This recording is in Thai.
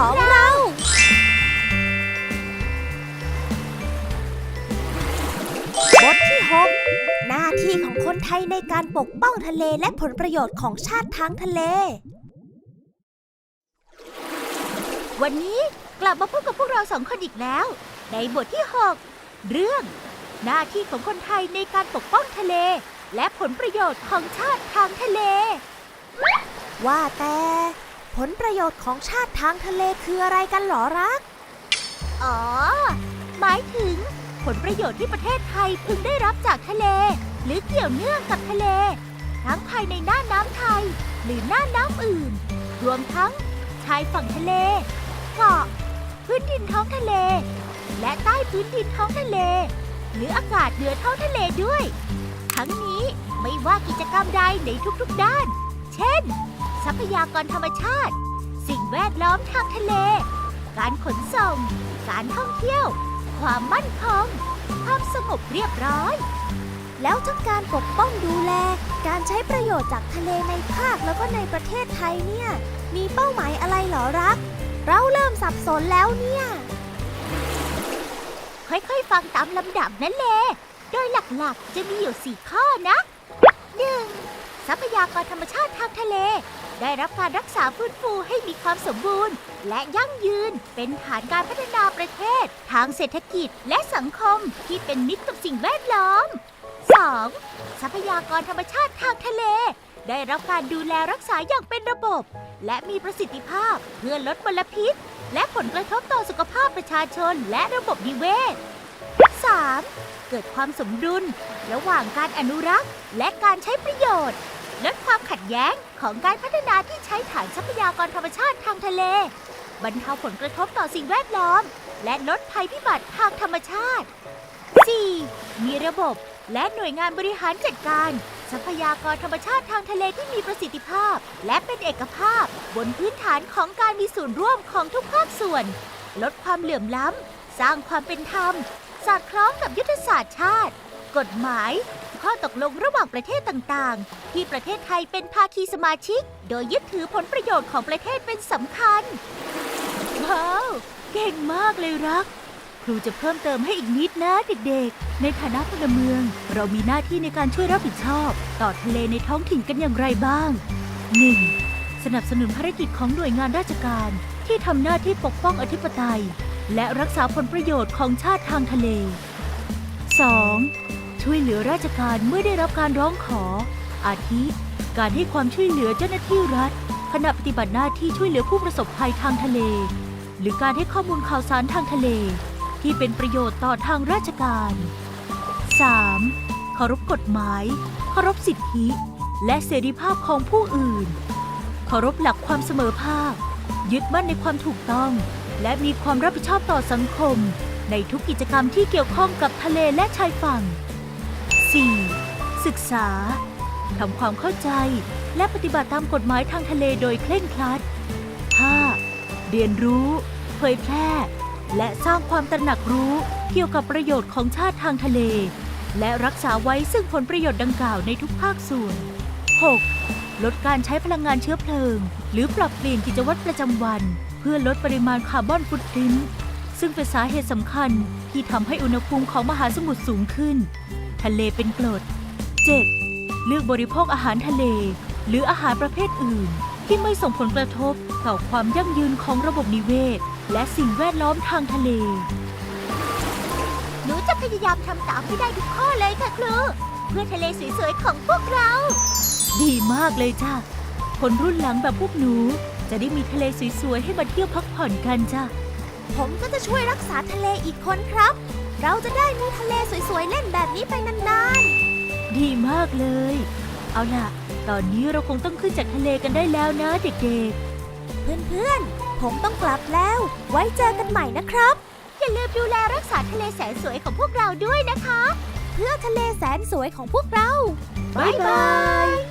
ของเรา บทที่ 6 หน้าที่ของคนไทยในการปกป้องทะเลและผลประโยชน์ของชาติทางทะเล วันนี้กลับมาพบกับพวกเราสองคนอีกแล้ว ในบทที่ 6 เรื่อง หน้าที่ของคนไทยในการปกป้องทะเล และผลประโยชน์ของชาติทางทะเล ว่าแต่ ลประโยชน์ของชาติทางทะเลคืออะไรกันหรอรัก อ๋อ หมายถึง ผลประโยชน์ที่ประเทศไทยพึงได้รับจากทะเล หรือเกี่ยวเนื่องกับทะเล ทั้งภายในน่านน้ำไทย หรือน่านน้ำอื่น รวมทั้งชายฝั่งทะเลเกาะพื้นดินท้องทะเล และใต้พื้นดินท้องทะเล หรืออากาศเหนือท้องทะเลด้วย ทั้งนี้ไม่ว่ากิจกรรมใดในทุกๆด้าน เช่น ทรัพยากรธรรมชาติ สิ่งแวดล้อมทางทะเล การขนส่ง การท่องเที่ยว ความมั่นคงความสงบเรียบร้อย แล้วทั้งการปกป้องดูแล การใช้ประโยชน์จากทะเลในภาคแล้วก็ในประเทศไทยเนี่ย มีเป้าหมายอะไรหรอรัก เราเริ่มสับสนแล้วเนี่ย ค่อยๆ ฟังตามลำดับนั่นแหละโดยหลักๆ จะมีอยู่4ข้อนะ 1. ทรัพยากรธรรมชาติทางทะเล ได้รับการรักษาฟื้นฟูให้มีความสมบูรณ์ และยั่งยืนเป็นฐานการพัฒนาประเทศ ทางเศรษฐกิจและสังคมที่เป็นมิตรกับสิ่งแวดล้อม 2. ทรัพยากรธรรมชาติทางทะเล ได้รับการดูแลรักษาอย่างเป็นระบบ และมีประสิทธิภาพเพื่อลดมลพิษ และผลกระทบต่อสุขภาพประชาชนและระบบนิเวศ 3. เกิดความสมดุล ระหว่างการอนุรักษ์ และการใช้ประโยชน์ ลดความขัดแย้งของการพัฒนาที่ใช้ฐานทรัพยากรธรรมชาติทางทะเล บรรเทาผลกระทบต่อสิ่งแวดล้อม และลดภัยพิบัติทางธรรมชาติ 4. มีระบบและหน่วยงานบริหารจัดการ ทรัพยากรธรรมชาติทางทะเลที่มีประสิทธิภาพ และเป็นเอกภาพ บนพื้นฐานของการมีส่วนร่วมของทุกภาคส่วน ลดความเหลื่อมล้ำ สร้างความเป็นธรรม สอดคล้องกับยุทธศาสตร์ชาติ กฎหมาย ข้อตกลงระหว่างประเทศต่างๆ ที่ประเทศไทยเป็นภาคีสมาชิก โดยยึดถือผลประโยชน์ของประเทศเป็นสำคัญ ว้าว เก่งมากเลยรัก ครูจะเพิ่มเติมให้อีกนิดนะเด็กๆ ในฐานะพลเมือง เรามีหน้าที่ในการช่วยรับผิดชอบ ต่อทะเลในท้องถิ่นกันอย่างไรบ้าง 1. สนับสนุนภารกิจของหน่วยงานราชการ ที่ทำหน้าที่ปกป้องอธิปไตย และรักษาผลประโยชน์ของชาติทางทะเล 2. ช่วยเหลือราชการเมื่อได้รับการร้องขอ อาทิ การให้ความช่วยเหลือเจ้าหน้าที่รัฐ ขณะปฏิบัติหน้าที่ช่วยเหลือผู้ประสบภัยทางทะเล หรือการให้ข้อมูลข่าวสารทางทะเล ที่เป็นประโยชน์ต่อทางราชการ 3. เคารพกฎหมาย เคารพสิทธิ และเสรีภาพของผู้อื่น เคารพหลักความเสมอภาค ยึดมั่นในความถูกต้อง และมีความรับผิดชอบต่อสังคม ในทุกกิจกรรมที่เกี่ยวข้องกับทะเลและชายฝั่ง 4. ศึกษาทำความเข้าใจ และปฏิบัติตามกฎหมายทางทะเลโดยเคร่งครัด 5. เรียนรู้ เผยแพร่ และสร้างความตระหนักรู้เกี่ยวกับประโยชน์ของชาติทางทะเล และรักษาไว้ซึ่งผลประโยชน์ดังกล่าวในทุกภาคส่วน 6. ลดการใช้พลังงานเชื้อเพลิง หรือปรับเปลี่ยนกิจวัตรประจำวัน เพื่อลดปริมาณคาร์บอนฟุตพริ้น ซึ่งเป็นสาเหตุสำคัญที่ทำให้อุณหภูมิของมหาสมุทรสูงขึ้น ทะเลเป็นกรด 7. เลือกบริโภคอาหารทะเล หรืออาหารประเภทอื่น ที่ไม่ส่งผลกระทบต่อความยั่งยืนของระบบนิเวศ และสิ่งแวดล้อมทางทะเล หนูจะพยายามทำตามให้ได้ทุกข้อเลยค่ะครู เพื่อทะเลสวยๆของพวกเรา ดีมากเลยจ้ะ คนรุ่นหลังแบบพวกหนู จะได้มีทะเลสวยๆให้มาเที่ยวพักผ่อนกันจ้ะ ผมก็จะช่วยรักษาทะเลอีกคนครับ เราจะได้มีทะเลสวยๆเล่นแบบนี้ไปนานดีมากเลย เอาล่ะ ตอนนี้เราคงต้องขึ้นจากทะเลกันได้แล้วนะเด็กๆ เพื่อนๆ ผมต้องกลับแล้ว ไว้เจอกันใหม่นะครับๆอย่าลืมดูแลรักษาทะเลแสนสวยของพวกเราด้วยนะคะ เพื่อทะเลแสนสวยของพวกเรา บ๊ายบาย